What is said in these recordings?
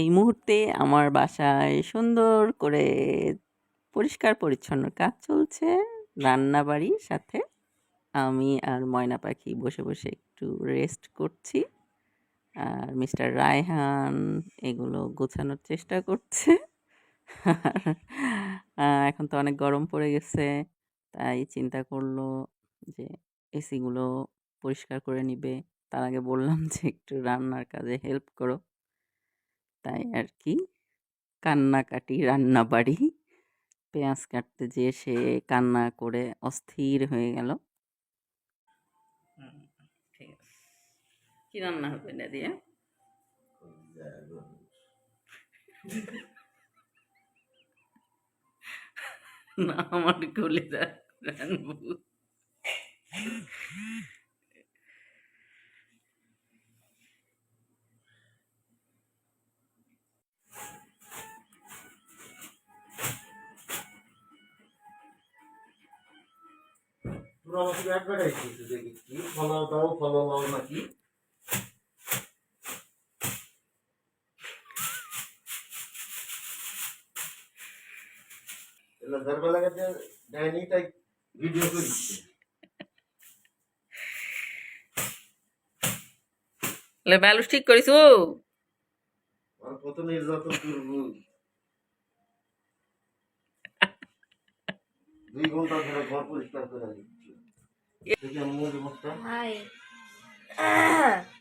এই মুহূর্তে আমার বাসায় সুন্দর করে পরিষ্কার পরিচ্ছন্ন কাজ চলছে রান্না বাড়ির সাথে। আমি আর ময়না পাখি বসে বসে একটু রেস্ট করছি। আর মিস্টার রায়হান এগুলো গোছানোর চেষ্টা করছে। এখন তো অনেক গরম পড়ে গেছে, তাই চিন্তা করল যে এসিগুলো পরিষ্কার করে নিবে। তার আগে বললাম যে একটু রান্নার কাজে হেল্প করো। তাই আর কি কান্নাকাটি রান্না বাড়ি পেঁয়াজ কাটতে যেয়ে সে কান্না করে অস্থির হয়ে গেল। ঠিক আছে। কি রান্না হবে না দিয়ে না আমার কলিজা রানবো। আমাকে অ্যাডভার্টাইজ করতে দেখি কি ফলো দাও ফলো দাও নাকি? লাগে যে ডাইনি তাই ভিডিও করিচ্ছে ব্যালুস ঠিক আর কত নির্যাতন করব। দুই ঘণ্টা ধরে ঘর পরিষ্কার করে দিচ্ছি দেখি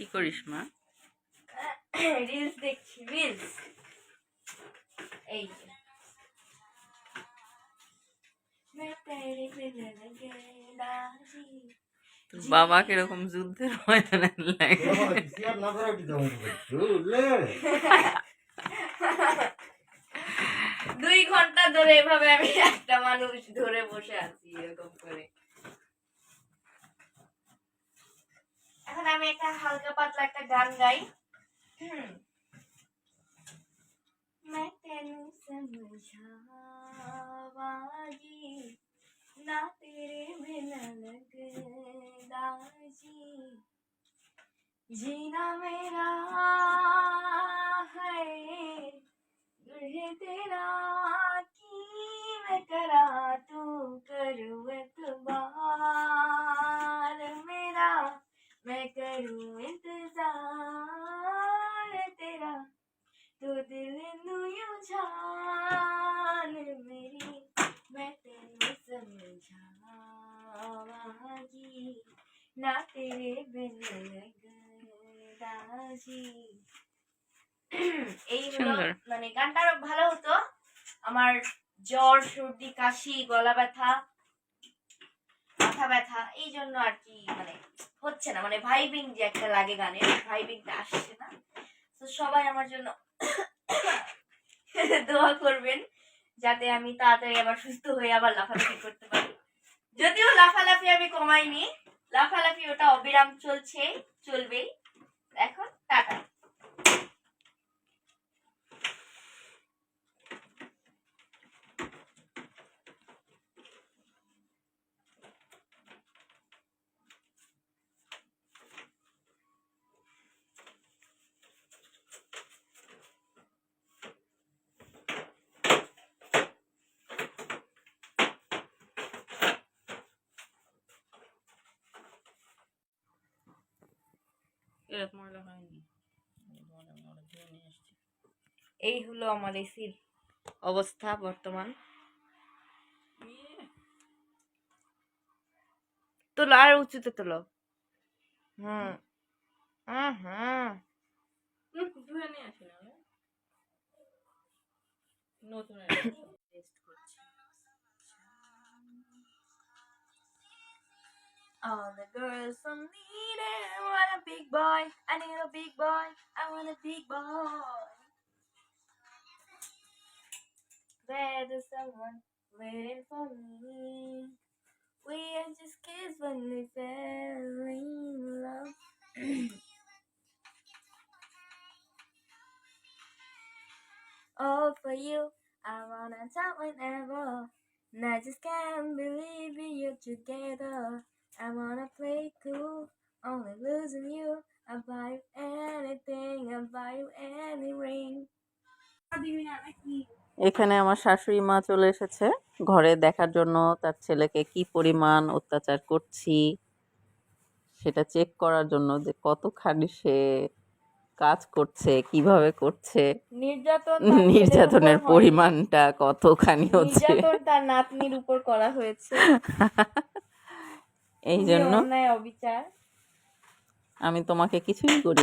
কি করিস মা? রিলস দেখছি রিলস এই বাবা কীরকম যুদ্ধের ময়দানে দুই ঘণ্টা ধরে এভাবে আমি একটা মানুষ ধরে বসে আছি এরকম করে। হালকা পাতলা একটা গান গাই হুম। मैं तेनू समझावागी ना तेरे बिना लगदा जी जीना मेरा है दुल्हे तेरा तेरे बिन लगदा जी এই হলো সুন্দর। মানে গানটা আরো ভালো হতো আমার জ্বর সর্দি কাশি গলা ব্যথা মাথা ব্যথা এই জন্য আর কি মানে হচ্ছে না মানে ভাইবিং যে একটা লাগে গানের ভাইবিংটা আসছে না তো সবাই আমার জন্য দোয়া করবেন যাতে আমি তাড়াতাড়ি আবার সুস্থ হয়ে আবার লাফালাফি করতে পারি যদিও লাফালাফি আমি কমাইনি লাফালাফি ওটা অবিরাম চলছে চলবেই। এখন টাটা। এরকম ময়লা হয়নি। এই হলো আমার এসির অবস্থা বর্তমান। তোলো আর উঁচুতে তোলো। হুম। আসি না নতুন টেস্ট করছি। All the girls from a big boy. I need a big boy. I want a big boy. There's someone waiting for me. We are just kids when we fell in love. All for you, I wanna talk whenever. And I just can't believe you're together. I wanna play এখানে আমার শাশুড়ি মা চলে এসেছে। ঘরে দেখার জন্য তার ছেলেকে কি পরিমাণ অত্যাচার করছি সেটা চেক করার জন্য যে কতখানি সে কাজ করছে কীভাবে করছে নির্যাতন নির্যাতনের পরিমাণটা কতখানি হচ্ছে? তার নাতনির উপর করা হয়েছে। এই জন্য অবিচার। আমি তোমাকে কিছুই করি